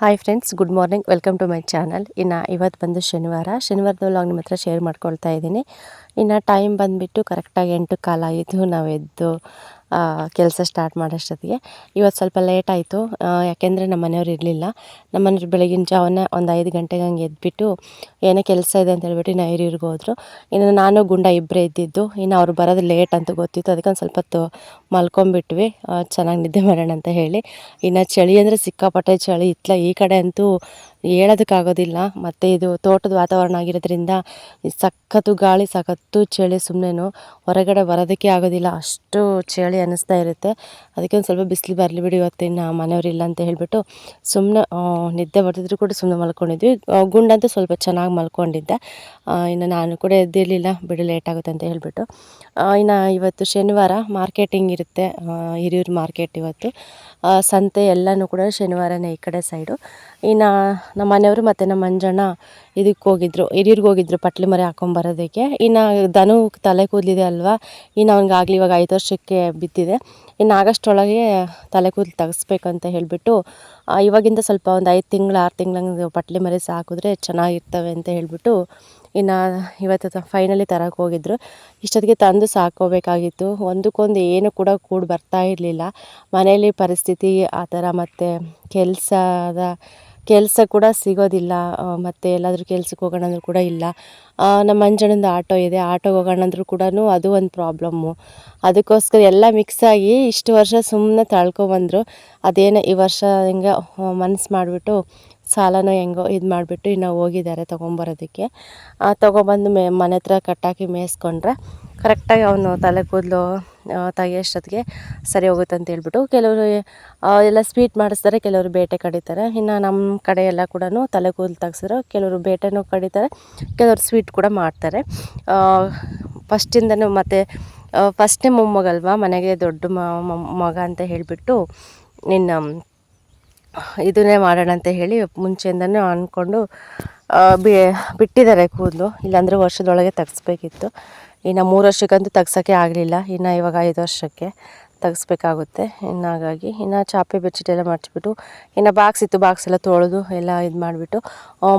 Hi friends good morning welcome to my channel ಇನ್ನು ಇವತ್ತು ಬಂದು ಶನಿವಾರ. ಶನಿವಾರದ ವ್ಲಾಗ್ ನಿಮ್ಮ ಹತ್ರ ಶೇರ್ ಮಾಡ್ಕೊಳ್ತಾ ಇದ್ದೀನಿ. ಇನ್ನು ಟೈಮ್ ಬಂದುಬಿಟ್ಟು ಕರೆಕ್ಟಾಗಿ ಎಂಟು ಕಾಲಾಗಿದ್ದು ನಾವು ಎದ್ದು ಕೆಲಸ ಸ್ಟಾರ್ಟ್ ಮಾಡೋಷ್ಟೊತ್ತಿಗೆ. ಇವತ್ತು ಸ್ವಲ್ಪ ಲೇಟ್ ಆಯಿತು. ಯಾಕೆಂದರೆ ನಮ್ಮ ಮನೆಯವ್ರು ಇರಲಿಲ್ಲ. ನಮ್ಮ ಮನೆಯವ್ರು ಬೆಳಗಿನ ಜಾವನೇ ಒಂದು ಐದು ಗಂಟೆಗೆ ಹಂಗೆ ಎದ್ಬಿಟ್ಟು ಏನೇ ಕೆಲಸ ಇದೆ ಅಂತ ಹೇಳ್ಬಿಟ್ಟು ಇನ್ನು ಹಿರಿಯೂರ್ಗೆ ಹೋದರು. ಇನ್ನು ನಾನು, ಗುಂಡ ಇಬ್ಬರೇ ಇದ್ದಿದ್ದು. ಇನ್ನು ಅವ್ರು ಬರೋದು ಲೇಟ್ ಅಂತ ಗೊತ್ತಿತ್ತು. ಅದಕ್ಕೆ ಒಂದು ಸ್ವಲ್ಪ ಹೊತ್ತು ಮಲ್ಕೊಂಬಿಟ್ವಿ ಚೆನ್ನಾಗಿ ನಿದ್ದೆ ಮಾಡೋಣ ಅಂತ ಹೇಳಿ. ಇನ್ನು ಚಳಿ ಅಂದರೆ ಸಿಕ್ಕಾಪಟ್ಟೆ ಚಳಿ. ಇತ್ತಲ ಈ ಕಡೆ ಅಂತೂ ಹೇಳೋದಕ್ಕಾಗೋದಿಲ್ಲ. ಮತ್ತು ಇದು ತೋಟದ ವಾತಾವರಣ ಆಗಿರೋದ್ರಿಂದ ಸಖತ್ತು ಗಾಳಿ, ಸಖತ್ತು ಚಳಿ ಸುಮ್ಮನೆ ಹೊರಗಡೆ ಬರೋದಕ್ಕೆ ಆಗೋದಿಲ್ಲ. ಅಷ್ಟು ಚಳಿ ಅನ್ನಿಸ್ತಾ ಇರುತ್ತೆ. ಅದಕ್ಕೆ ಒಂದು ಸ್ವಲ್ಪ ಬಿಸಿಲು ಬರಲಿ ಬಿಡಿ ಇವತ್ತಿನ ಮನೆಯವರಿಲ್ಲ ಅಂತ ಹೇಳಿಬಿಟ್ಟು ಸುಮ್ಮನೆ ನಿದ್ದೆ ಬರ್ತಿದ್ರು ಕೂಡ ಸುಮ್ಮನೆ ಮಲ್ಕೊಂಡಿದ್ವಿ. ಗುಂಡಂತೂ ಸ್ವಲ್ಪ ಚೆನ್ನಾಗಿ ಮಲ್ಕೊಂಡಿದ್ದೆ. ಇನ್ನು ನಾನು ಕೂಡ ಎದ್ದಿರಲಿಲ್ಲ, ಬಿಡಿ ಲೇಟ್ ಆಗುತ್ತೆ ಅಂತ ಹೇಳಿಬಿಟ್ಟು. ಇನ್ನು ಇವತ್ತು ಶನಿವಾರ ಮಾರ್ಕೆಟಿಂಗ್ ಇರುತ್ತೆ. ಹಿರಿಯೂರು ಮಾರ್ಕೆಟ್ ಇವತ್ತು. ಸಂತೆ ಎಲ್ಲನೂ ಕೂಡ ಶನಿವಾರನೇ ಈ ಕಡೆ ಸೈಡು. ಇನ್ನು ನಮ್ಮ ಮನೆಯವರು ಮತ್ತು ನಮ್ಮ ಅಂಜಣ್ಣ ಇದಕ್ಕೆ ಹೋಗಿದ್ರು, ಹಿರಿಯೂರ್ಗೆ ಹೋಗಿದ್ರು ಪಟ್ಲಿ ಮರಿ ಹಾಕೊಂಬರೋದಕ್ಕೆ ಇನ್ನು ದನು ತಲೆ ಕೂದಲಿದೆ ಅಲ್ವಾ? ಇನ್ನು ಅವ್ನಿಗಾಗಲಿ ಇವಾಗ ಐದು ವರ್ಷಕ್ಕೆ ಬಿದ್ದಿದೆ. ಇನ್ನು ಆಗಸ್ಟ್ ತಲೆ ಕೂದಲು ತೆಗೆಸ್ಬೇಕಂತ ಹೇಳಿಬಿಟ್ಟು ಇವಾಗಿಂದ ಸ್ವಲ್ಪ ಒಂದು ಐದು ತಿಂಗಳು, ಆರು ತಿಂಗಳಂಗೆ ಪಟ್ಲಿ ಮರಿ ಸಾಕಿದ್ರೆ ಚೆನ್ನಾಗಿರ್ತವೆ ಅಂತ ಹೇಳಿಬಿಟ್ಟು ಇನ್ನು ಇವತ್ತು ಫೈನಲಿ ತರಕ್ಕೆ ಹೋಗಿದ್ರು. ಇಷ್ಟೊತ್ತಿಗೆ ತಂದು ಸಾಕೋಬೇಕಾಗಿತ್ತು ಒಂದಕ್ಕೊಂದು ಏನು ಕೂಡ ಕೂಡಿ ಬರ್ತಾ ಇರಲಿಲ್ಲ. ಮನೆಯಲ್ಲಿ ಪರಿಸ್ಥಿತಿ ಆ ಥರ ಮತ್ತು ಕೆಲಸದ ಕೆಲಸ ಕೂಡ ಸಿಗೋದಿಲ್ಲ ಮತ್ತು ಎಲ್ಲಾದರೂ ಕೆಲ್ಸಕ್ಕೆ ಹೋಗೋಣ ಅಂದರೂ ಕೂಡ ಇಲ್ಲ. ನಮ್ಮ ಅಂಜನಿಂದ ಆಟೋ ಇದೆ ಆಟೋಗೆ ಹೋಗೋಣ ಅಂದರೂ ಕೂಡ ಅದು ಒಂದು ಪ್ರಾಬ್ಲಮ್ಮು ಅದಕ್ಕೋಸ್ಕರ ಎಲ್ಲ ಮಿಕ್ಸ್ ಆಗಿ ಇಷ್ಟು ವರ್ಷ ಸುಮ್ಮನೆ ತಳ್ಕೊಬಂದರು. ಅದೇನೋ ಈ ವರ್ಷ ಹಿಂಗೆ ಮನಸ್ಸು ಮಾಡಿಬಿಟ್ಟು ಸಾಲನೋ ಹೆಂಗೋ ಇದು ಮಾಡಿಬಿಟ್ಟು ಇನ್ನು ಹೋಗಿದ್ದಾರೆ ತೊಗೊಂಬರೋದಕ್ಕೆ. ತೊಗೊಬಂದು ಮೇ, ಮನೆ ಹತ್ರ ಕಟ್ಟಾಕಿ ಮೇಯಿಸ್ಕೊಂಡ್ರೆ ಕರೆಕ್ಟಾಗಿ ಅವನು ತಲೆ ಕೂದಲು ತೆಗಿಯೋಷ್ಟೊತ್ತಿಗೆ ಸರಿ ಹೋಗುತ್ತೆ ಅಂತ ಹೇಳ್ಬಿಟ್ಟು ಕೆಲವರು ಎಲ್ಲ ಸ್ವೀಟ್ ಮಾಡಿಸ್ತಾರೆ, ಕೆಲವರು ಬೇಟೆ ಕಡಿತಾರೆ. ಇನ್ನು ನಮ್ಮ ಕಡೆ ಎಲ್ಲ ಕೂಡ ತಲೆ ಕೂದಲು ತಗ್ಸಿರೋ ಕೆಲವರು ಬೇಟೆನೂ ಕಡಿತಾರೆ, ಕೆಲವರು ಸ್ವೀಟ್ ಕೂಡ ಮಾಡ್ತಾರೆ. ಫಸ್ಟಿಂದನೂ ಮತ್ತು ಫಸ್ಟೇ ಮೊಮ್ಮಗಲ್ವಾ, ಮನೆಗೆ ದೊಡ್ಡ ಮಗ ಅಂತ ಹೇಳಿಬಿಟ್ಟು ನಿನ್ನ, ಇದನ್ನೇ ಮಾಡೋಣ ಅಂತ ಹೇಳಿ ಮುಂಚೆಯಿಂದನೂ ಅಂದ್ಕೊಂಡು ಬಿಟ್ಟಿದ್ದಾರೆ ಕೂದಲು. ಇಲ್ಲಾಂದರೆ ವರ್ಷದೊಳಗೆ ತೆಗ್ಸ್ಬೇಕಿತ್ತು. ಇನ್ನು ಮೂರು ವರ್ಷಕ್ಕಂತೂ ತೆಗ್ಸೋಕ್ಕೆ ಆಗಲಿಲ್ಲ. ಇನ್ನು ಇವಾಗ ಐದು ವರ್ಷಕ್ಕೆ ತೆಗೆಸ್ಬೇಕಾಗುತ್ತೆ. ಇನ್ನು ಹಾಗಾಗಿ ಇನ್ನು ಚಾಪೆ, ಬೆಡ್ಶೀಟ್ ಎಲ್ಲ ಮಾಡಿಸ್ಬಿಟ್ಟು ಇನ್ನು ಬಾಕ್ಸ್ ಇತ್ತು, ಬಾಕ್ಸ್ ಎಲ್ಲ ತೊಳೆದು ಎಲ್ಲ ಇದು ಮಾಡಿಬಿಟ್ಟು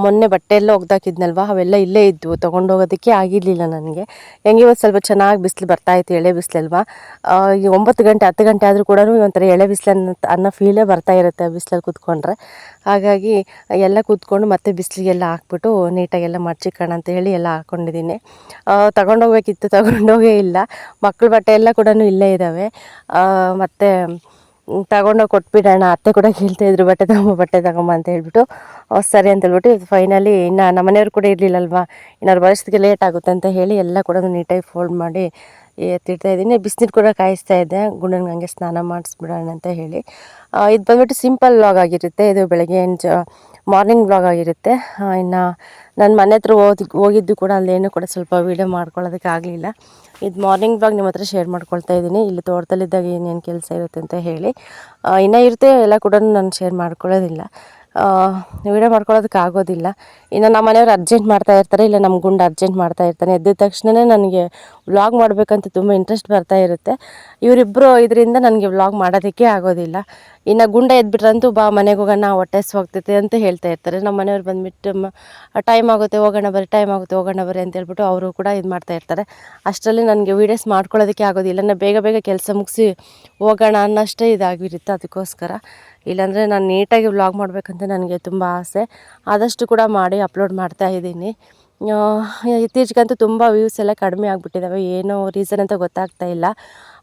ಮೊನ್ನೆ ಬಟ್ಟೆ ಎಲ್ಲ ಒಗ್ದಾಕಿದ್ನಲ್ವ? ಅವೆಲ್ಲ ಇಲ್ಲೇ ಇದ್ವು. ತೊಗೊಂಡೋಗೋದಕ್ಕೆ ಆಗಿರಲಿಲ್ಲ ನನಗೆ. ಹೆಂಗೆ ಇವತ್ತು ಸ್ವಲ್ಪ ಚೆನ್ನಾಗಿ ಬಿಸಿಲು ಬರ್ತಾಯಿತ್ತು ಎಳೆ ಬಿಸಿಲಲ್ವ? ಒಂಬತ್ತು ಗಂಟೆ, ಹತ್ತು ಗಂಟೆ ಆದರೂ ಕೂಡ ಒಂಥರ ಎಳೆ ಬಿಸಿಲು ಅನ್ನೋ ಅನ್ನೋ ಫೀಲೇ ಬರ್ತಾ ಇರುತ್ತೆ ಬಿಸಿಲಲ್ಲಿ ಕೂತ್ಕೊಂಡ್ರೆ. ಹಾಗಾಗಿ ಎಲ್ಲ ಕೂತ್ಕೊಂಡು ಮತ್ತೆ ಬಿಸಿಲಿಗೆಲ್ಲ ಹಾಕ್ಬಿಟ್ಟು ನೀಟಾಗೆಲ್ಲ ಮಡ್ಚಿಕೋಣ ಅಂತ ಹೇಳಿ ಎಲ್ಲ ಹಾಕ್ಕೊಂಡಿದ್ದೀನಿ. ತಗೊಂಡೋಗ್ಬೇಕಿತ್ತು, ತಗೊಂಡೋಗೇ ಇಲ್ಲ. ಮಕ್ಕಳ ಬಟ್ಟೆ ಎಲ್ಲ ಕೂಡ ಇಲ್ಲೇ ಇದ್ದಾವೆ. ಮತ್ತು ತಗೊಂಡೋಗಿ ಕೊಟ್ಬಿಡೋಣ, ಅತ್ತೆ ಕೂಡ ಕೇಳ್ತಾಯಿದ್ರು ಬಟ್ಟೆ ತಗೊಂಬ ಬಟ್ಟೆ ತಗೊಂಬ ಅಂತ ಹೇಳ್ಬಿಟ್ಟು ಸರಿ ಅಂತ ಹೇಳ್ಬಿಟ್ಟು ಫೈನಲಿ ಇನ್ನು ನಮ್ಮ ಮನೆಯವ್ರು ಕೂಡ ಇರಲಿಲ್ಲಲ್ವಾ, ಇನ್ನಾರು ಬರೋಷ್ಟಕ್ಕೆ ಲೇಟ್ ಆಗುತ್ತೆ ಅಂತ ಹೇಳಿ ಎಲ್ಲ ಕೂಡ ನೀಟಾಗಿ ಫೋಲ್ಡ್ ಮಾಡಿ ಎತ್ತಿಡ್ತಾ ಇದ್ದೀನಿ. ಬಿಸಿನೀರು ಕೂಡ ಕಾಯಿಸ್ತಾ ಇದ್ದೆ. ಗುಂಡನಿಗೆ ಹಂಗೆ ಸ್ನಾನ ಮಾಡಿಸ್ಬಿಡೋಣ ಅಂತ ಹೇಳಿ. ಇದು ಬಂದ್ಬಿಟ್ಟು ಸಿಂಪಲ್ ವ್ಲಾಗ್ ಆಗಿರುತ್ತೆ. ಇದು ಬೆಳಗ್ಗೆ ಜ ಮಾರ್ನಿಂಗ್ ವ್ಲಾಗ್ ಆಗಿರುತ್ತೆ. ಇನ್ನು ನನ್ನ ಮನೆ ಹತ್ರ ಹೋದ್, ಹೋಗಿದ್ದು ಕೂಡ ಅಲ್ಲೇನು ಕೂಡ ಸ್ವಲ್ಪ ವೀಡಿಯೋ ಮಾಡ್ಕೊಳ್ಳೋದಕ್ಕೆ ಆಗಲಿಲ್ಲ. ಇದು ಮಾರ್ನಿಂಗ್ ವ್ಲಾಗ್ ನಿಮ್ಮ ಹತ್ರ ಶೇರ್ ಮಾಡ್ಕೊಳ್ತಾ ಇದ್ದೀನಿ. ಇಲ್ಲಿ ತೋಟದಲ್ಲಿದ್ದಾಗ ಏನೇನು ಕೆಲಸ ಇರುತ್ತೆ ಅಂತ ಹೇಳಿ. ಇನ್ನೂ ಇರುತ್ತೆ. ಎಲ್ಲ ಕೂಡ ನಾನು ಶೇರ್ ಮಾಡ್ಕೊಳ್ಳೋದಿಲ್ಲ. ವೀಡಿಯೋ ಮಾಡ್ಕೊಳ್ಳೋದಕ್ಕೆ ಆಗೋದಿಲ್ಲ. ಇನ್ನು ನಮ್ಮ ಮನೆಯವ್ರು ಅರ್ಜೆಂಟ್ ಮಾಡ್ತಾ ಇರ್ತಾರೆ, ಇಲ್ಲ ನಮ್ಮ ಗುಂಡು ಅರ್ಜೆಂಟ್ ಮಾಡ್ತಾ ಇರ್ತಾನೆ. ಎದ್ದ ತಕ್ಷಣವೇ ನನಗೆ ವ್ಲಾಗ್ ಮಾಡಬೇಕಂತ ತುಂಬ ಇಂಟ್ರೆಸ್ಟ್ ಬರ್ತಾ ಇರುತ್ತೆ. ಇವರಿಬ್ಬರು ಇದರಿಂದ ನನಗೆ ವ್ಲಾಗ್ ಮಾಡೋದಕ್ಕೆ ಆಗೋದಿಲ್ಲ. ಇನ್ನು ಗುಂಡ ಎದ್ಬಿಟ್ರಂತೂ ಬಾ, ಮನೆಗೆ ಹೋಗೋಣ ಹೊಟ್ಟೆ ಹೋಗ್ತೈತೆ ಅಂತ ಹೇಳ್ತಾ ಇರ್ತಾರೆ. ನಮ್ಮ ಮನೆಯವ್ರು ಬಂದುಬಿಟ್ಟು ಟೈಮ್ ಆಗುತ್ತೆ, ಹೋಗೋಣ ಬರ್ರಿ, ಟೈಮ್ ಆಗುತ್ತೆ, ಹೋಗೋಣ ಬರ್ರಿ ಅಂತ ಹೇಳ್ಬಿಟ್ಟು ಅವರು ಕೂಡ ಇದು ಮಾಡ್ತಾ ಇರ್ತಾರೆ. ಅಷ್ಟರಲ್ಲಿ ನನಗೆ ವೀಡಿಯೋಸ್ ಮಾಡ್ಕೊಳ್ಳೋದಕ್ಕೆ ಆಗೋದಿಲ್ಲ. ನಾನು ಬೇಗ ಬೇಗ ಕೆಲಸ ಮುಗಿಸಿ ಹೋಗೋಣ ಅನ್ನೋಷ್ಟೇ ಇದಾಗಿರುತ್ತೆ ಅದಕ್ಕೋಸ್ಕರ. ಇಲ್ಲಾಂದರೆ ನಾನು ನೀಟಾಗಿ ವ್ಲಾಗ್ ಮಾಡಬೇಕಂತ ನನಗೆ ತುಂಬ ಆಸೆ. ಆದಷ್ಟು ಕೂಡ ಮಾಡಿ ಅಪ್ಲೋಡ್ ಮಾಡ್ತಾ ಇದ್ದೀನಿ. ಇತ್ತೀಚೆಗಂತೂ ತುಂಬ ವ್ಯೂಸ್ ಎಲ್ಲ ಕಡಿಮೆ ಆಗಿಬಿಟ್ಟಿದ್ದಾವೆ ಏನೋ ರೀಸನ್ ಅಂತ ಗೊತ್ತಾಗ್ತಾ ಇಲ್ಲ.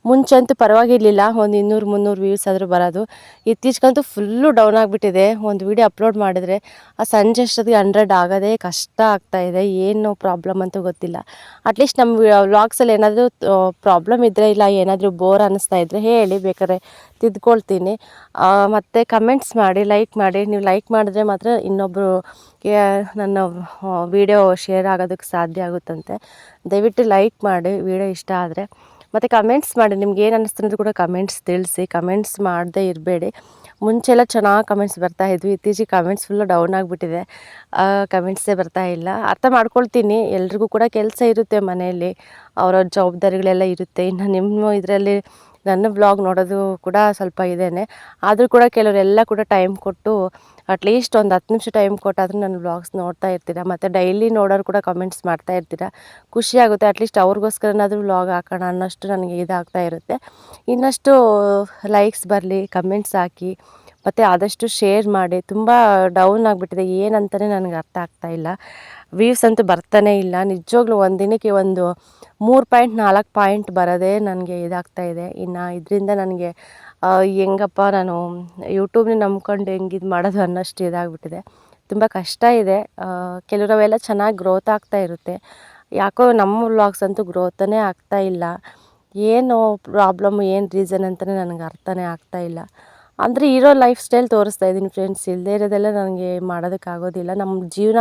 ಮುಂಚೆ ಅಂತೂ ಪರವಾಗಿರಲಿಲ್ಲ. ಒಂದು ಇನ್ನೂರು, ಮುನ್ನೂರು ವ್ಯೂಸ್ ಆದರೂ ಬರೋದು. ಇತ್ತೀಚೆಗಂತೂ ಫುಲ್ಲು ಡೌನ್ ಆಗಿಬಿಟ್ಟಿದೆ. ಒಂದು ವೀಡಿಯೋ ಅಪ್ಲೋಡ್ ಮಾಡಿದರೆ ಆ ಸಂಜೆ ಅಷ್ಟೊತ್ತಿಗೆ ಹಂಡ್ರೆಡ್ ಆಗೋದೇ ಕಷ್ಟ ಆಗ್ತಾಯಿದೆ ಏನು ಪ್ರಾಬ್ಲಮ್ ಅಂತೂ ಗೊತ್ತಿಲ್ಲ. ಅಟ್ಲೀಸ್ಟ್ ನಮ್ಮ ವ್ಲಾಗ್ಸಲ್ಲಿ ಏನಾದರೂ ಪ್ರಾಬ್ಲಮ್ ಇದ್ದರೆ ಇಲ್ಲ, ಏನಾದರೂ ಬೋರ್ ಅನ್ನಿಸ್ತಾ ಇದ್ದರೆ ಹೇಳಿ, ಬೇಕಾದ್ರೆ ತಿದ್ಕೊಳ್ತೀನಿ. ಮತ್ತು ಕಮೆಂಟ್ಸ್ ಮಾಡಿ ಲೈಕ್ ಮಾಡಿ. ನೀವು ಲೈಕ್ ಮಾಡಿದ್ರೆ ಮಾತ್ರ ಇನ್ನೊಬ್ಬರು ನನ್ನ ವೀಡಿಯೋ ಶೇರ್ ಆಗೋದಕ್ಕೆ ಸಾಧ್ಯ ಆಗುತ್ತಂತೆ. ದಯವಿಟ್ಟು ಲೈಕ್ ಮಾಡಿ. ವೀಡಿಯೋ ಇಷ್ಟ ಆದರೆ. ಮತ್ತು ಕಮೆಂಟ್ಸ್ ಮಾಡಿ, ನಿಮ್ಗೆ ಏನು ಅನ್ನೋದು ಕೂಡ ಕಮೆಂಟ್ಸ್ ತಿಳಿಸಿ ಕಮೆಂಟ್ಸ್ ಮಾಡದೇ ಇರಬೇಡಿ. ಮುಂಚೆಲ್ಲ ಚೆನ್ನಾಗಿ ಕಮೆಂಟ್ಸ್ ಬರ್ತಾ ಇದ್ವಿ, ಇತ್ತೀಚೆಗೆ ಕಮೆಂಟ್ಸ್ ಫುಲ್ಲು ಡೌನ್ ಆಗಿಬಿಟ್ಟಿದೆ. ಕಮೆಂಟ್ಸೇ ಬರ್ತಾ ಇಲ್ಲ. ಅರ್ಥ ಮಾಡ್ಕೊಳ್ತೀನಿ, ಎಲ್ರಿಗೂ ಕೂಡ ಕೆಲಸ ಇರುತ್ತೆ ಮನೆಯಲ್ಲಿ. ಅವರ ಜವಾಬ್ದಾರಿಗಳೆಲ್ಲ ಇರುತ್ತೆ. ಇನ್ನು ನಿಮ್ಮ ಇದರಲ್ಲಿ ನನ್ನ ಬ್ಲಾಗ್ ನೋಡೋದು ಕೂಡ ಸ್ವಲ್ಪ ಇದೇನೆ. ಆದರೂ ಕೂಡ ಕೆಲವರೆಲ್ಲ ಕೂಡ ಟೈಮ್ ಕೊಟ್ಟು ಅಟ್ಲೀಸ್ಟ್ ಒಂದು ಹತ್ತು ನಿಮಿಷ ಟೈಮ್ ಕೊಟ್ಟಾದರೂ ನನ್ನ ಬ್ಲಾಗ್ಸ್ ನೋಡ್ತಾ ಇರ್ತೀರ? ಮತ್ತು ಡೈಲಿ ನೋಡೋರು ಕೂಡ ಕಮೆಂಟ್ಸ್ ಮಾಡ್ತಾ ಇರ್ತೀರ? ಖುಷಿ ಆಗುತ್ತೆ ಅಟ್ಲೀಸ್ಟ್ ಅವ್ರಿಗೋಸ್ಕರನಾದರೂ ವ್ಲಾಗ್ ಹಾಕೋಣ ಅನ್ನೋಷ್ಟು ನನಗೆ ಇದಾಗ್ತಾ ಇರುತ್ತೆ. ಇನ್ನಷ್ಟು ಲೈಕ್ಸ್ ಬರಲಿ ಕಮೆಂಟ್ಸ್ ಹಾಕಿ, ಮತ್ತು ಆದಷ್ಟು ಶೇರ್ ಮಾಡಿ, ತುಂಬ ಡೌನ್ ಆಗಿಬಿಟ್ಟಿದೆ. ಏನಂತಲೇ ನನಗೆ ಅರ್ಥ ಆಗ್ತಾ ವ್ಯೂಸ್ ಅಂತೂ ಬರ್ತಾನೆ ಇಲ್ಲ. ನಿಜವಾಗ್ಲೂ ಒಂದು ದಿನಕ್ಕೆ ಒಂದು ಮೂರು ಪಾಯಿಂಟ್ ನಾಲ್ಕು ಪಾಯಿಂಟ್ ಬರೋದೇ ನನಗೆ ಇದಾಗ್ತಾ ಇದೆ. ಇನ್ನು ಇದರಿಂದ ನನಗೆ ಹೆಂಗಪ್ಪ ನಾನು ಯೂಟ್ಯೂಬ್ನ ನಂಬ್ಕೊಂಡು ಹೆಂಗೆ ಇದು ಮಾಡೋದು ಅನ್ನೋಷ್ಟು ಇದಾಗ್ಬಿಟ್ಟಿದೆ. ತುಂಬ ಕಷ್ಟ ಇದೆ. ಕೆಲವರವೆಲ್ಲ ಚೆನ್ನಾಗಿ ಗ್ರೋತ್ ಆಗ್ತಾ ಇರುತ್ತೆ. ಯಾಕೋ ನಮ್ಮ ವ್ಲಾಗ್ಸ್ ಅಂತೂ ಗ್ರೋತನೇ ಆಗ್ತಾ ಇಲ್ಲ. ಏನು ಪ್ರಾಬ್ಲಮ್, ಏನು ರೀಸನ್ ಅಂತಲೇ ನನಗೆ ಅರ್ಥನೇ ಆಗ್ತಾ ಇಲ್ಲ. ಅಂದರೆ ಇರೋ ಲೈಫ್ ಸ್ಟೈಲ್ ತೋರಿಸ್ತಾ ಇದ್ದೀನಿ ಫ್ರೆಂಡ್ಸ್ ಇಲ್ಲದೇ ಇರೋದೆಲ್ಲ ನನಗೆ ಮಾಡೋದಕ್ಕಾಗೋದಿಲ್ಲ ನಮ್ಮ ಜೀವನ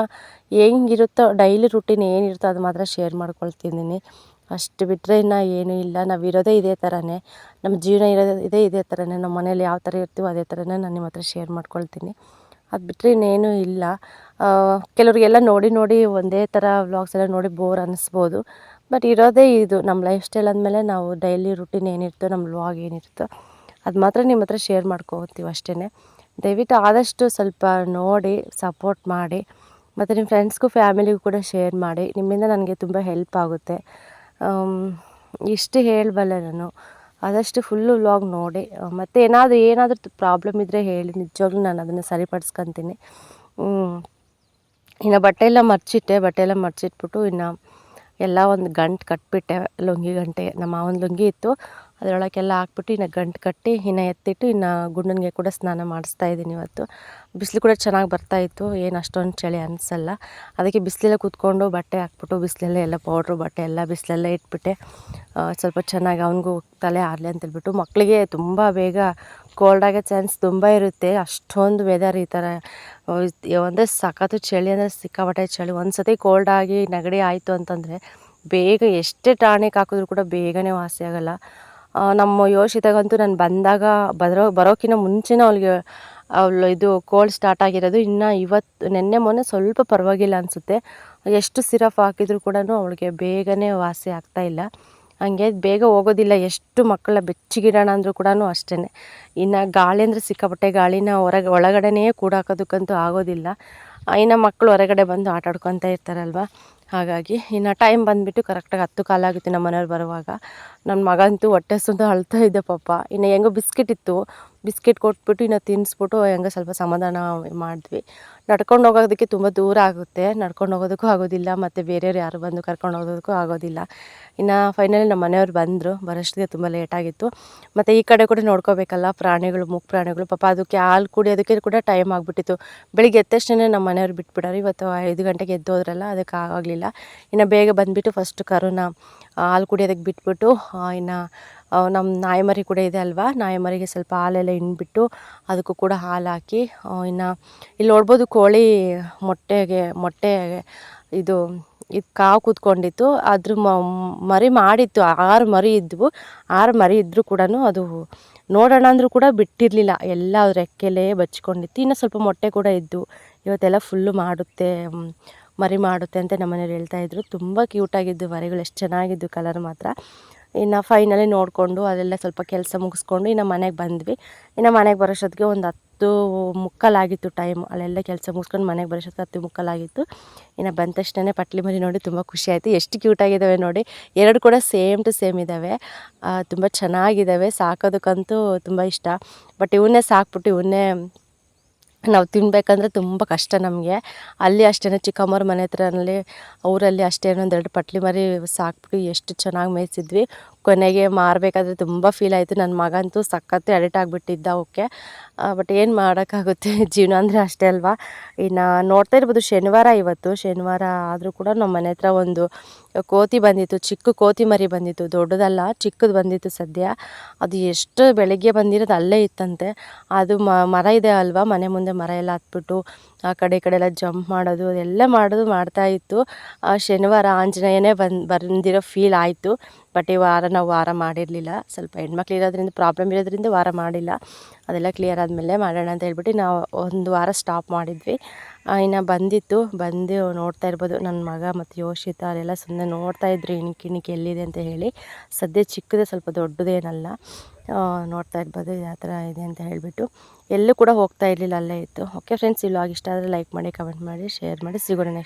ಹೆಂಗಿರುತ್ತೋ ಡೈಲಿ ರುಟೀನ್ ಏನಿರುತ್ತೋ ಅದು ಮಾತ್ರ ಶೇರ್ ಮಾಡ್ಕೊಳ್ತಿದ್ದೀನಿ. ಅಷ್ಟು ಬಿಟ್ಟರೆ ಇನ್ನು ಏನೂ ಇಲ್ಲ. ನಾವು ಇರೋದೇ ಇದೇ ಥರನೇ ನಮ್ಮ ಜೀವನ ಇರೋದೇ ಇದೇ ಇದೇ ಥರನೇ ನಮ್ಮ ಮನೇಲಿ ಯಾವ ಥರ ಇರ್ತೀವೋ ಅದೇ ಥರನೇ ನಾನು ನಿಮ್ಮ ಹತ್ರ ಶೇರ್ ಮಾಡ್ಕೊಳ್ತೀನಿ. ಅದು ಬಿಟ್ಟರೆ ಇನ್ನೇನೂ ಇಲ್ಲ. ಕೆಲವರಿಗೆಲ್ಲ ನೋಡಿ ನೋಡಿ ಒಂದೇ ಥರ ವ್ಲಾಗ್ಸ್ ಎಲ್ಲ ನೋಡಿ ಬೋರ್ ಅನ್ನಿಸ್ಬೋದು ಬಟ್ ಇರೋದೇ ಇದು. ನಮ್ಮ ಲೈಫ್ ಸ್ಟೈಲ್ ಅಂದಮೇಲೆ ನಾವು ಡೈಲಿ ರುಟೀನ್ ಏನಿರ್ತೋ ನಮ್ಮ ವ್ಲಾಗ್ ಏನಿರುತ್ತೋ ಅದು ಮಾತ್ರ ನಿಮ್ಮ ಹತ್ರ ಶೇರ್ ಮಾಡ್ಕೋತೀವಿ ಅಷ್ಟೇ ದಯವಿಟ್ಟು ಆದಷ್ಟು ಸ್ವಲ್ಪ ನೋಡಿ ಸಪೋರ್ಟ್ ಮಾಡಿ, ಮತ್ತು ನಿಮ್ಮ ಫ್ರೆಂಡ್ಸ್ಗೂ ಫ್ಯಾಮಿಲಿಗೂ ಕೂಡ ಶೇರ್ ಮಾಡಿ. ನಿಮ್ಮಿಂದ ನನಗೆ ತುಂಬ ಹೆಲ್ಪ್ ಆಗುತ್ತೆ. ಇಷ್ಟು ಹೇಳಬಲ್ಲೆ ನಾನು. ಆದಷ್ಟು ಫುಲ್ಲು ವ್ಲಾಗ್ ನೋಡಿ. ಮತ್ತು ಏನಾದರೂ ಏನಾದರೂ ಪ್ರಾಬ್ಲಮ್ ಇದ್ದರೆ ಹೇಳಿ. ನಿಜವಾಗ್ಲೂ ನಾನು ಅದನ್ನು ಸರಿಪಡಿಸ್ಕೊತೀನಿ. ಇನ್ನು ಬಟ್ಟೆ ಎಲ್ಲ ಮರ್ಚಿಟ್ಟೆ. ಬಟ್ಟೆ ಎಲ್ಲ ಮರ್ಚಿಟ್ಬಿಟ್ಟು ಇನ್ನು ಎಲ್ಲ ಒಂದು ಗಂಟು ಕಟ್ಬಿಟ್ಟೆ. ಲುಂಗಿ ಗಂಟೆ. ನಮ್ಮ ಮಾವನ ಲುಂಗಿ ಇತ್ತು. ಅದರೊಳಗೆಲ್ಲ ಹಾಕ್ಬಿಟ್ಟು ಇನ್ನು ಗಂಟು ಕಟ್ಟಿ ಇನ್ನು ಎತ್ತಿಟ್ಟು ಇನ್ನು ಗುಂಡನಿಗೆ ಕೂಡ ಸ್ನಾನ ಮಾಡಿಸ್ತಾ ಇದ್ದೀನಿ ಇವತ್ತು. ಬಿಸಿಲು ಕೂಡ ಚೆನ್ನಾಗಿ ಬರ್ತಾಯಿತ್ತು ಏನು ಅಷ್ಟೊಂದು ಚಳಿ ಅನಿಸಲ್ಲ. ಅದಕ್ಕೆ ಬಿಸಿಲೆಲ್ಲ ಕೂತ್ಕೊಂಡು ಬಟ್ಟೆ ಹಾಕ್ಬಿಟ್ಟು ಬಿಸಿಲೆಲ್ಲ ಎಲ್ಲ ಪೌಡ್ರು, ಬಟ್ಟೆ ಎಲ್ಲ ಬಿಸಿಲೆಲ್ಲ ಇಟ್ಬಿಟ್ಟೆ. ಸ್ವಲ್ಪ ಚೆನ್ನಾಗಿ ಅವನಿಗೂ ತಲೆ ಆರಲಿ ಅಂತೇಳ್ಬಿಟ್ಟು ಮಕ್ಕಳಿಗೆ ತುಂಬ ಬೇಗ ಕೋಲ್ಡ್ ಆಗೋ ಚಾನ್ಸ್ ತುಂಬ ಇರುತ್ತೆ. ಅಷ್ಟೊಂದು ವೆದರ್ ಈ ಥರ ಒಂದೇ ಸಖತ್ತು ಚಳಿ ಅಂದರೆ ಸಿಕ್ಕಾಪಟ್ಟೆ ಚಳಿ. ಒಂದು ಸತಿ ಕೋಲ್ಡ್ ಆಗಿ ನೆಗಡಿ ಆಯಿತು ಅಂತಂದರೆ ಬೇಗ ಎಷ್ಟೇ ಟಾನಿಕ್ ಹಾಕಿದ್ರು ಕೂಡ ಬೇಗನೆ ವಾಸಿ ಆಗೋಲ್ಲ. ನಮ್ಮ ಯೋಶಿತಗಂತೂ ನಾನು ಬಂದಾಗ ಬರೋ ಬರೋಕ್ಕಿಂತ ಮುಂಚೆನೇ ಅವಳಿಗೆ, ಅವಳು ಇದು ಕೋಲ್ಡ್ ಸ್ಟಾರ್ಟ್ ಆಗಿರೋದು. ಇನ್ನು ಇವತ್ತು ನಿನ್ನೆ ಮೊನ್ನೆ ಸ್ವಲ್ಪ ಪರವಾಗಿಲ್ಲ ಅನಿಸುತ್ತೆ. ಎಷ್ಟು ಸಿರಫ್ ಹಾಕಿದ್ರು ಕೂಡ ಅವಳಿಗೆ ಬೇಗನೆ ವಾಸಿ ಆಗ್ತಾಯಿಲ್ಲ ಹಂಗೆ ಬೇಗ ಹೋಗೋದಿಲ್ಲ. ಎಷ್ಟು ಮಕ್ಕಳ ಬೆಚ್ಚಿಗಿಡೋಣ ಅಂದರೂ ಕೂಡ ಅಷ್ಟೇ ಇನ್ನು ಗಾಳಿ ಅಂದರೆ ಸಿಕ್ಕಾಪಟ್ಟೆ ಗಾಳಿನ ಹೊರಗೆ, ಒಳಗಡೆನೇ ಕೂಡಾಕೋದಕ್ಕಂತೂ ಆಗೋದಿಲ್ಲ. ಇನ್ನು ಮಕ್ಕಳು ಹೊರಗಡೆ ಬಂದು ಆಟಾಡ್ಕೊತಾ ಇರ್ತಾರಲ್ವ? ಹಾಗಾಗಿ ಇನ್ನು ಟೈಮ್ ಬಂದುಬಿಟ್ಟು ಕರೆಕ್ಟಾಗಿ ಹತ್ತು ಕಾಲಾಗಿತ್ತು ನಮ್ಮ ಮನೆಯವ್ರು ಬರುವಾಗ. ನನ್ನ ಮಗಂತೂ ಹೊಟ್ಟೆ ಸುಂದ ಅಳ್ತಾ ಇದ್ದೆ ಪಾಪ. ಇನ್ನು ಹೆಂಗೋ ಬಿಸ್ಕಿಟ್ ಇತ್ತು. ಬಿಸ್ಕೆಟ್ ಕೊಟ್ಬಿಟ್ಟು ಇನ್ನು ತಿನ್ನಿಸ್ಬಿಟ್ಟು ಹೆಂಗೆ ಸ್ವಲ್ಪ ಸಮಾಧಾನ ಮಾಡಿದ್ವಿ. ನಡ್ಕೊಂಡು ಹೋಗೋದಕ್ಕೆ ತುಂಬ ದೂರ ಆಗುತ್ತೆ. ನಡ್ಕೊಂಡು ಹೋಗೋದಕ್ಕೂ ಆಗೋದಿಲ್ಲ, ಮತ್ತು ಬೇರೆಯವ್ರು ಯಾರು ಬಂದು ಕರ್ಕೊಂಡು ಹೋಗೋದಕ್ಕೂ ಆಗೋದಿಲ್ಲ. ಇನ್ನು ಫೈನಲಿ ನಮ್ಮ ಮನೆಯವ್ರು ಬಂದರು. ಬರೋಷ್ಟಿಗೆ ತುಂಬ ಲೇಟಾಗಿತ್ತು ಮತ್ತು ಈ ಕಡೆ ಕೂಡ ನೋಡ್ಕೋಬೇಕಲ್ಲ, ಪ್ರಾಣಿಗಳು ಮುಖ ಪ್ರಾಣಿಗಳು. ಪಾಪ ಅದಕ್ಕೆ ಹಾಲು ಕುಡಿಯೋದಕ್ಕೆ ಕೂಡ ಟೈಮ್ ಆಗಿಬಿಟ್ಟಿತ್ತು. ಬೆಳಿಗ್ಗೆ ಎದ್ದ ನಮ್ಮ ಮನೆಯವ್ರು ಬಿಟ್ಬಿಡೋರು. ಇವತ್ತು ಐದು ಗಂಟೆಗೆ ಎದ್ದೋದ್ರಲ್ಲ, ಅದಕ್ಕೆ ಆಗಲಿಲ್ಲ. ಇನ್ನು ಬೇಗ ಬಂದುಬಿಟ್ಟು ಫಸ್ಟ್ ಕರುನ, ಹಾಲು ಕುಡಿಯೋದಕ್ಕೆ ಬಿಟ್ಬಿಟ್ಟು ಇನ್ನು ನಮ್ಮ ನಾಯಿಮರಿ ಕೂಡ ಇದೆ ಅಲ್ವಾ? ನಾಯಿಮರಿಗೆ ಸ್ವಲ್ಪ ಹಾಲೆಲ್ಲ ಹಿಂಡ್ಬಿಟ್ಟು ಅದಕ್ಕೂ ಕೂಡ ಹಾಲು ಹಾಕಿ ಇನ್ನು ಇಲ್ಲಿ ನೋಡ್ಬೋದು ಕೋಳಿ ಮೊಟ್ಟೆಗೆ, ಮೊಟ್ಟೆ ಇದು ಇದು ಕಾವು ಕೂತ್ಕೊಂಡಿತ್ತು. ಅದ್ರ ಮರಿ ಮಾಡಿತ್ತು. ಆರು ಮರಿ ಇದ್ವು. ಆರು ಮರಿ ಇದ್ದರೂ ಕೂಡ ಅದು ನೋಡೋಣ ಅಂದರೂ ಕೂಡ ಬಿಟ್ಟಿರಲಿಲ್ಲ. ಎಲ್ಲ ರೆಕ್ಕೆಲೇ ಬಚ್ಕೊಂಡಿತ್ತು. ಇನ್ನು ಸ್ವಲ್ಪ ಮೊಟ್ಟೆ ಕೂಡ ಇದ್ದು ಇವತ್ತೆಲ್ಲ ಫುಲ್ಲು ಮಾಡುತ್ತೆ ಮರಿ ಮಾಡುತ್ತೆ ಅಂತ ನಮ್ಮ ಮನೆಯವ್ರು ಹೇಳ್ತಾಯಿದ್ರು ತುಂಬ ಕ್ಯೂಟಾಗಿದ್ದು ಮರಿಗಳು ಎಷ್ಟು ಚೆನ್ನಾಗಿದ್ದು ಕಲರ್ ಮಾತ್ರ. ಇನ್ನು ಫೈನಲಿ ನೋಡಿಕೊಂಡು ಅದೆಲ್ಲ ಸ್ವಲ್ಪ ಕೆಲಸ ಮುಗಿಸ್ಕೊಂಡು ಇನ್ನು ಮನೆಗೆ ಬಂದ್ವಿ. ಇನ್ನು ಮನೆಗೆ ಬರೋಷ್ಟೊತ್ತಿಗೆ ಒಂದು ಹತ್ತು ಮುಕ್ಕಲಾಗಿತ್ತು ಟೈಮ್ ಅಲ್ಲೆಲ್ಲ ಕೆಲಸ ಮುಗಿಸ್ಕೊಂಡು ಮನೆಗೆ ಬರೋಷ್ಟೊತ್ತಿಗೆ ಹತ್ತು ಮುಕ್ಕಲಾಗಿತ್ತು ಇನ್ನು ಬಂದ ತಕ್ಷಣ ಪಟ್ಲಿ ಮರಿ ನೋಡಿ ತುಂಬ ಖುಷಿ ಆಯಿತು. ಎಷ್ಟು ಕ್ಯೂಟಾಗಿದ್ದಾವೆ ನೋಡಿ. ಎರಡು ಕೂಡ ಸೇಮ್ ಟು ಸೇಮ್ ಇದ್ದಾವೆ ತುಂಬ ಚೆನ್ನಾಗಿದ್ದಾವೆ ಸಾಕೋದಕ್ಕಂತೂ ತುಂಬ ಇಷ್ಟ. ಬಟ್ ಇವನ್ನೇ ಸಾಕ್ಬಿಟ್ಟು ಇವನ್ನೇ ನಾವು ತಿನ್ನಬೇಕಂದ್ರೆ ತುಂಬ ಕಷ್ಟ ನಮಗೆ. ಅಲ್ಲಿ ಅಷ್ಟೇ ಚಿಕ್ಕಮ್ಮವ್ರ ಮನೆ ಹತ್ರನಲ್ಲಿ, ಊರಲ್ಲಿ ಅಷ್ಟೇ ಒಂದೆರಡು ಪಟ್ಲಿ ಮರಿ ಸಾಕ್ಬಿಟ್ಟು ಎಷ್ಟು ಚೆನ್ನಾಗಿ ಮೇಯಿಸಿದ್ವಿ. ಕೊನೆಗೆ ಮಾರಬೇಕಾದ್ರೆ ತುಂಬ ಫೀಲ್ ಆಯಿತು. ನನ್ನ ಮಗಂತೂ ಸಖತ್ತು ಅಡಿಟ್ ಆಗಿಬಿಟ್ಟಿದ್ದ ಓಕೆ ಬಟ್ ಏನು ಮಾಡೋಕ್ಕಾಗುತ್ತೆ? ಜೀವನ ಅಂದರೆ ಅಷ್ಟೇ ಅಲ್ವಾ? ಇನ್ನು ನೋಡ್ತಾ ಇರ್ಬೋದು, ಶನಿವಾರ ಇವತ್ತು. ಶನಿವಾರ ಆದರೂ ಕೂಡ ನಮ್ಮ ಮನೆ ಹತ್ರ ಒಂದು ಕೋತಿ ಬಂದಿತ್ತು. ಚಿಕ್ಕ ಕೋತಿ ಮರಿ ಬಂದಿತ್ತು. ದೊಡ್ಡದಲ್ಲ, ಚಿಕ್ಕದು ಬಂದಿತ್ತು ಸದ್ಯ. ಅದು ಎಷ್ಟು ಬೆಳಗ್ಗೆ ಬಂದಿರೋದು ಅಲ್ಲೇ ಇತ್ತಂತೆ. ಅದು ಮರ ಇದೆ ಅಲ್ವಾ? ಮನೆ ಮುಂದೆ ಮರ ಎಲ್ಲ ಹತ್ಬಿಟ್ಟು ಆ ಕಡೆ ಈ ಕಡೆ ಎಲ್ಲ ಜಂಪ್ ಮಾಡೋದು, ಅದೆಲ್ಲ ಮಾಡೋದು ಮಾಡ್ತಾ ಇತ್ತು. ಶನಿವಾರ ಆಂಜನೇಯನೇ ಬಂದು, ಬಂದಿರೋ ಫೀಲ್ ಆಯಿತು. ಬಟ್ ಈ ವಾರ ನಾವು ವಾರ ಮಾಡಿರಲಿಲ್ಲ. ಸ್ವಲ್ಪ ಹೆಣ್ಮಕ್ಳು ಇರೋದ್ರಿಂದ ಪ್ರಾಬ್ಲಮ್ ಇರೋದ್ರಿಂದ ವಾರ ಮಾಡಿಲ್ಲ. ಅದೆಲ್ಲ ಕ್ಲಿಯರ್ ಆದಮೇಲೆ ಮಾಡೋಣ ಅಂತ ಹೇಳ್ಬಿಟ್ಟು ನಾವು ಒಂದು ವಾರ ಸ್ಟಾಪ್ ಮಾಡಿದ್ವಿ. ಇನ್ನು ಬಂದಿತ್ತು. ಬಂದು ನೋಡ್ತಾ ಇರ್ಬೋದು. ನನ್ನ ಮಗ ಮತ್ತು ಯೋಶಿತ, ಅವರೆಲ್ಲ ಸುಮ್ಮನೆ ನೋಡ್ತಾ ಇದ್ರು ಇಣಿಕೆ ಇಣಿಕೆ ಎಲ್ಲಿದೆ ಅಂತ ಹೇಳಿ. ಸದ್ಯ ಚಿಕ್ಕದೇ ಸ್ವಲ್ಪ ದೊಡ್ಡದೇನಲ್ಲ. ನೋಡ್ತಾ ಇರ್ಬೋದು ಯಾವ ಥರ ಇದೆ ಅಂತ ಹೇಳಿಬಿಟ್ಟು. ಎಲ್ಲೂ ಕೂಡ ಹೋಗ್ತಾ ಇರಲಿಲ್ಲ, ಅಲ್ಲೇ ಇತ್ತು. ಓಕೆ ಫ್ರೆಂಡ್ಸ್ ಇಲ್ಲೂ ಇಷ್ಟ ಆದರೆ ಲೈಕ್ ಮಾಡಿ ಕಮೆಂಟ್ ಮಾಡಿ ಶೇರ್ ಮಾಡಿ. ಸಿಗೋಣ ನೆಕ್ಸ್ಟ್